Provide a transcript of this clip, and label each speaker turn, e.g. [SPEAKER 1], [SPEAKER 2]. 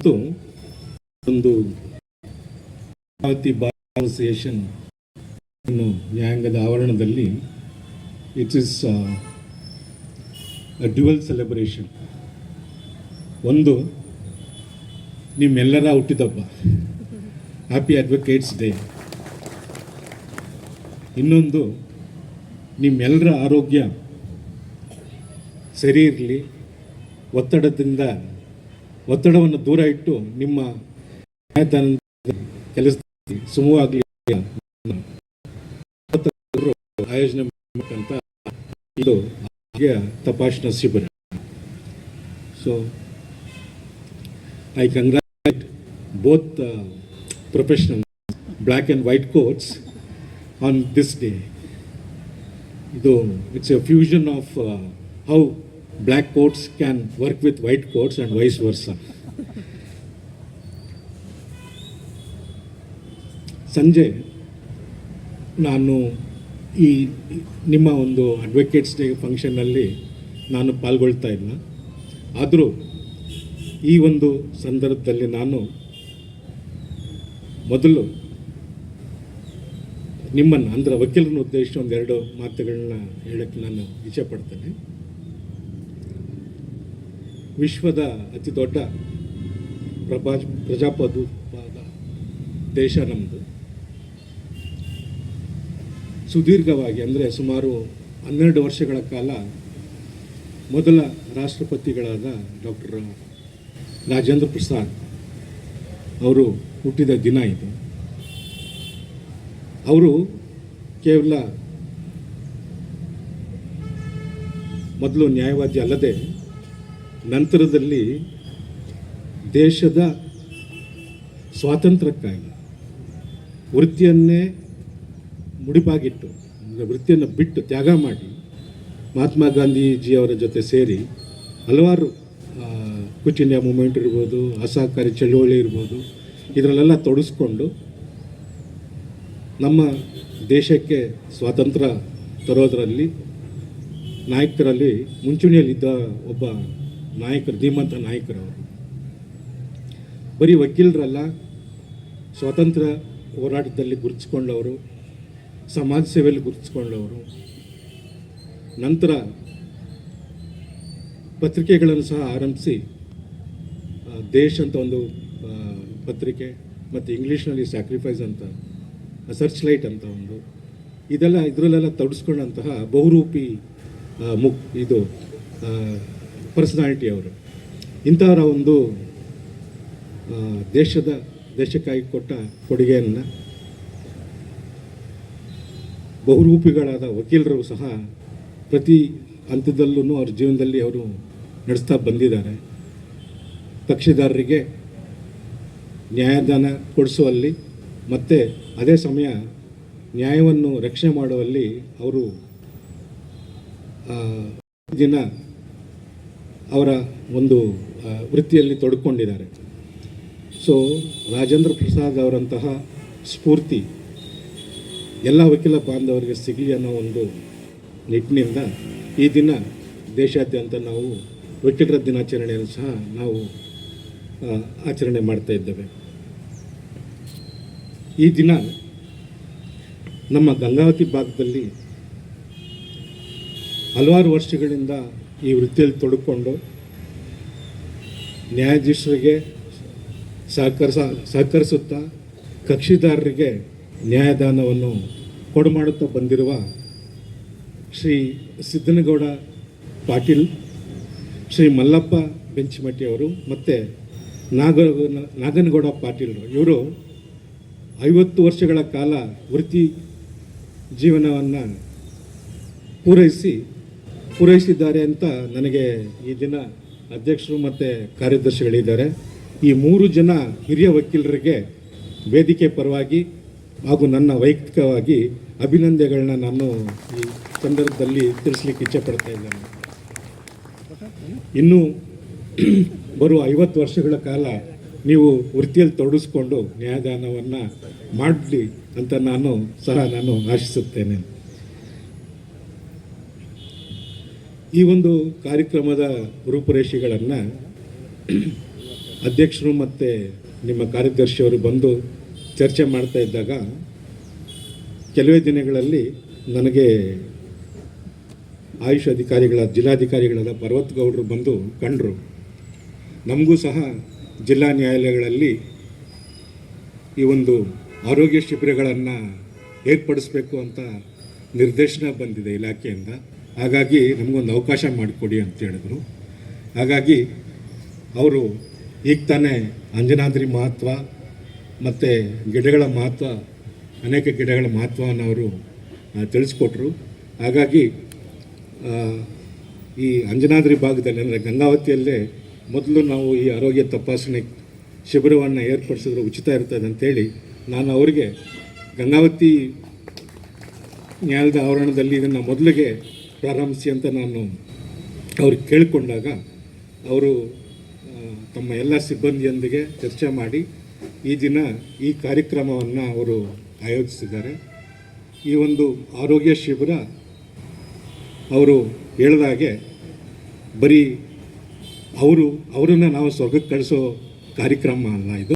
[SPEAKER 1] ಮತ್ತು ಒಂದು bar association ನ್ಯಾಯಾಂಗದ ಆವರಣದಲ್ಲಿ ಇಟ್ ಇಸ್ ಡ್ಯುವಲ್ ಸೆಲೆಬ್ರೇಷನ್ ಒಂದು, ನಿಮ್ಮೆಲ್ಲರ ಹುಟ್ಟಿದಬ್ಬ ಹ್ಯಾಪಿ ಅಡ್ವೊಕೇಟ್ಸ್ ಡೇ ಇನ್ನೊಂದು ನಿಮ್ಮೆಲ್ಲರ ಆರೋಗ್ಯ ಸರಿ ಇರಲಿ, ಒತ್ತಡದಿಂದ ಒತ್ತಡವನ್ನು ದೂರ ಇಟ್ಟು ನಿಮ್ಮ ಕೆಲಸದಲ್ಲಿ ಸುಮೂವಾಗಲಿ ಆಯೋಜನೆ ಮಾಡಬೇಕಂತ ಇದು ತಪಾಸಣಾ ಶಿಬಿರ. So I congratulate both professional black and white coats on this day ಇದು it's a fusion of how black coats can work with white coats and vice versa ಸಂಜೆ, ನಾನು ಈ ನಿಮ್ಮ ಒಂದು ಅಡ್ವೊಕೇಟ್ಸ್ ಡೇ ಫಂಕ್ಷನ್ನಲ್ಲಿ ನಾನು ಪಾಲ್ಗೊಳ್ತಾ ಇಲ್ಲ ಆದರೂ ಈ ಒಂದು ಸಂದರ್ಭದಲ್ಲಿ ನಾನು ಮೊದಲು ನಿಮ್ಮನ್ನು, ಅಂದರೆ ವಕೀಲರನ್ನ ಉದ್ದೇಶಿಸಿ ಒಂದೆರಡು ಮಾತುಗಳನ್ನ ಹೇಳೋಕ್ಕೆ ನಾನು ಇಚ್ಛೆಪಡ್ತೇನೆ ವಿಶ್ವದ ಅತಿ ದೊಡ್ಡ ಪ್ರಭಾ ಪ್ರಜಾಪ್ರಭುತ್ವದ ದೇಶ ನಮ್ಮದು ಸುದೀರ್ಘವಾಗಿ ಅಂದರೆ ಸುಮಾರು ಹನ್ನೆರಡು ವರ್ಷಗಳ ಕಾಲ ಮೊದಲ ರಾಷ್ಟ್ರಪತಿಗಳಾದ ಡಾಕ್ಟರ್ ರಾಜೇಂದ್ರ ಪ್ರಸಾದ್ ಅವರು ಹುಟ್ಟಿದ ದಿನ ಇದು. ಅವರು ಕೇವಲ ಮೊದಲು ನ್ಯಾಯವಾದಿ ಅಲ್ಲದೆ ನಂತರದಲ್ಲಿ ದೇಶದ ಸ್ವಾತಂತ್ರ್ಯಕ್ಕಾಗಿ ವೃತ್ತಿಯನ್ನೇ ಮುಡಿಪಾಗಿಟ್ಟು, ಅಂದರೆ ವೃತ್ತಿಯನ್ನು ಬಿಟ್ಟು ತ್ಯಾಗ ಮಾಡಿ ಮಹಾತ್ಮ ಗಾಂಧೀಜಿಯವರ ಜೊತೆ ಸೇರಿ ಹಲವಾರು ಕ್ವಿಟ್ ಇಂಡಿಯಾ ಮೂಮೆಂಟ್ ಇರ್ಬೋದು, ಅಸಹಕಾರಿ ಚಳುವಳಿ ಇರ್ಬೋದು, ಇದರಲ್ಲೆಲ್ಲ ತೊಡಗಿಸ್ಕೊಂಡು ನಮ್ಮ ದೇಶಕ್ಕೆ ಸ್ವಾತಂತ್ರ್ಯ ತರೋದರಲ್ಲಿ ನಾಯಕರಲ್ಲಿ ಮುಂಚೂಣಿಯಲ್ಲಿದ್ದ ಒಬ್ಬ ನಾಯಕರು, ಧೀಮಂತ ನಾಯಕರವರು ಬರೀ ವಕೀಲರಲ್ಲ, ಸ್ವಾತಂತ್ರ್ಯ ಹೋರಾಟದಲ್ಲಿ ಗುರುತಿಸ್ಕೊಂಡವರು, ಸಮಾಜ ಸೇವೆಯಲ್ಲಿ ಗುರುತಿಸ್ಕೊಂಡವರು. ನಂತರ ಪತ್ರಿಕೆಗಳನ್ನು ಸಹ ಆರಂಭಿಸಿ ದೇಶ್ ಅಂತ ಒಂದು ಪತ್ರಿಕೆ ಮತ್ತು ಇಂಗ್ಲೀಷ್ನಲ್ಲಿ ಸ್ಯಾಕ್ರಿಫೈಸ್ ಅಂತ ಸರ್ಚ್ ಲೈಟ್ ಅಂತ ಒಂದು. ಇದೆಲ್ಲ, ಇದರಲ್ಲೆಲ್ಲ ತೊಡಸ್ಕೊಂಡಂತಹ ಬಹುರೂಪಿ ಮುಕ್, ಇದು ಪರ್ಸನಾಲಿಟಿ ಅವರು. ಇಂಥವರ ಒಂದು ದೇಶದ, ದೇಶಕ್ಕಾಗಿ ಕೊಟ್ಟ ಕೊಡುಗೆಯನ್ನು ಬಹುರೂಪಿಗಳಾದ ವಕೀಲರು ಸಹ ಪ್ರತಿ ಹಂತದಲ್ಲೂ ಅವ್ರ ಜೀವನದಲ್ಲಿ ಅವರು ನಡೆಸ್ತಾ ಬಂದಿದ್ದಾರೆ. ಕಕ್ಷಿದಾರರಿಗೆ ನ್ಯಾಯದಾನ ಕೊಡಿಸುವಲ್ಲಿ ಮತ್ತು ಅದೇ ಸಮಯ ನ್ಯಾಯವನ್ನು ರಕ್ಷಣೆ ಮಾಡುವಲ್ಲಿ ಅವರು ದಿನ ಅವರ ಒಂದು ವೃತ್ತಿಯಲ್ಲಿ ತೊಡ್ಕೊಂಡಿದ್ದಾರೆ. ಸೊ ರಾಜೇಂದ್ರ ಪ್ರಸಾದ್ ಅವರಂತಹ ಸ್ಫೂರ್ತಿ ಎಲ್ಲ ವಕೀಲ ಬಾಂಧವರಿಗೆ ಸಿಗಲಿ ಅನ್ನೋ ಒಂದು ನಿಟ್ಟಿನಿಂದ ಈ ದಿನ ದೇಶಾದ್ಯಂತ ನಾವು ವಕೀಲರ ದಿನಾಚರಣೆಯನ್ನು ಸಹ ನಾವು ಆಚರಣೆ ಮಾಡ್ತಾ ಇದ್ದೇವೆ. ಈ ದಿನ ನಮ್ಮ ಗಂಗಾವತಿ ಭಾಗದಲ್ಲಿ ಹಲವಾರು ವರ್ಷಗಳಿಂದ ಈ ವೃತ್ತಿಯಲ್ಲಿ ತೊಡಕೊಂಡು ನ್ಯಾಯಾಧೀಶರಿಗೆ ಸಹಕರಿಸ, ಸಹಕರಿಸುತ್ತಾ ಕಕ್ಷಿದಾರರಿಗೆ ನ್ಯಾಯದಾನವನ್ನು ಕೊಡುಮಾಡುತ್ತಾ ಬಂದಿರುವ ಶ್ರೀ ಸಿದ್ದನಗೌಡ ಪಾಟೀಲ್, ಶ್ರೀ ಮಲ್ಲಪ್ಪ ಬೆಂಚಿಮಟ್ಟಿ ಅವರು ಮತ್ತು ನಾಗ ನಾಗನಗೌಡ ಪಾಟೀಲರು ಇವರು ಐವತ್ತು ವರ್ಷಗಳ ಕಾಲ ವೃತ್ತಿ ಜೀವನವನ್ನು ಪೂರೈಸಿ ಪೂರೈಸಿದ್ದಾರೆ ಅಂತ ನನಗೆ ಈ ದಿನ ಅಧ್ಯಕ್ಷರು ಮತ್ತು ಕಾರ್ಯದರ್ಶಿಗಳಿದ್ದಾರೆ. ಈ ಮೂರು ಜನ ಹಿರಿಯ ವಕೀಲರಿಗೆ ವೇದಿಕೆ ಪರವಾಗಿ ಹಾಗೂ ನನ್ನ ವೈಯಕ್ತಿಕವಾಗಿ ಅಭಿನಂದನೆಗಳನ್ನ ನಾನು ಈ ಸಂದರ್ಭದಲ್ಲಿ ತಿಳಿಸ್ಲಿಕ್ಕೆ ಇಚ್ಛೆಪಡ್ತಾ ಇದ್ದೇನೆ. ಇನ್ನು ಬರುವ ಐವತ್ತು ವರ್ಷಗಳ ಕಾಲ ನೀವು ವೃತ್ತಿಯಲ್ಲಿ ತೊಡಗಿಸ್ಕೊಂಡು ನ್ಯಾಯದಾನವನ್ನು ಮಾಡಲಿ ಅಂತ ನಾನು ಸಹ ನಾನು ಆಶಿಸುತ್ತೇನೆ. ಈ ಒಂದು ಕಾರ್ಯಕ್ರಮದ ರೂಪುರೇಷೆಗಳನ್ನು ಅಧ್ಯಕ್ಷರು ಮತ್ತು ನಿಮ್ಮ ಕಾರ್ಯದರ್ಶಿಯವರು ಬಂದು ಚರ್ಚೆ ಮಾಡ್ತಾ ಇದ್ದಾಗ ಕೆಲವೇ ದಿನಗಳಲ್ಲಿ ನನಗೆ ಆಯುಷ್ ಅಧಿಕಾರಿಗಳ, ಜಿಲ್ಲಾಧಿಕಾರಿಗಳಾದ ಪರ್ವತ್ ಗೌಡರು ಬಂದು ಕಂಡರು. ನಮಗೂ ಸಹ ಜಿಲ್ಲಾ ನ್ಯಾಯಾಲಯಗಳಲ್ಲಿ ಈ ಒಂದು ಆರೋಗ್ಯ ಶಿಬಿರಗಳನ್ನು ಏರ್ಪಡಿಸಬೇಕು ಅಂತ ನಿರ್ದೇಶನ ಬಂದಿದೆ ಇಲಾಖೆಯಿಂದ. ಹಾಗಾಗಿ ನಮಗೊಂದು ಅವಕಾಶ ಮಾಡಿಕೊಡಿ ಅಂತ ಹೇಳಿದ್ರು. ಹಾಗಾಗಿ ಅವರು ಈಗ ತಾನೇ ಅಂಜನಾದ್ರಿ ಮಹತ್ವ ಮತ್ತು ಗಿಡಗಳ ಮಹತ್ವ, ಅನೇಕ ಗಿಡಗಳ ಮಹತ್ವವನ್ನು ಅವರು ತಿಳಿಸ್ಕೊಟ್ರು. ಹಾಗಾಗಿ ಈ ಅಂಜನಾದ್ರಿ ಭಾಗದಲ್ಲಿ ಅಂದರೆ ಗಂಗಾವತಿಯಲ್ಲೇ ಮೊದಲು ನಾವು ಈ ಆರೋಗ್ಯ ತಪಾಸಣೆ ಶಿಬಿರವನ್ನು ಏರ್ಪಡಿಸಿದ್ರೆ ಉಚಿತ ಇರ್ತದೆ ಅಂತೇಳಿ ನಾನು ಅವರಿಗೆ ಗಂಗಾವತಿ ನ್ಯಾಯದ ಆವರಣದಲ್ಲಿ ಇದನ್ನು ಮೊದಲಿಗೆ ಪ್ರಾರಂಭಿಸಿ ಅಂತ ನಾನು ಅವ್ರಿಗೆ ಕೇಳಿಕೊಂಡಾಗ ಅವರು ತಮ್ಮ ಎಲ್ಲ ಸಿಬ್ಬಂದಿಯೊಂದಿಗೆ ಚರ್ಚೆ ಮಾಡಿ ಈ ದಿನ ಈ ಕಾರ್ಯಕ್ರಮವನ್ನು ಅವರು ಆಯೋಜಿಸಿದ್ದಾರೆ. ಈ ಒಂದು ಆರೋಗ್ಯ ಶಿಬಿರ ಅವರು ಹೇಳಿದಾಗೆ ಬರೀ ಅವರು, ಅವರನ್ನು ನಾವು ಸ್ವರ್ಗಕ್ಕೆ ಕಳಿಸೋ ಕಾರ್ಯಕ್ರಮ ಅಲ್ಲ ಇದು.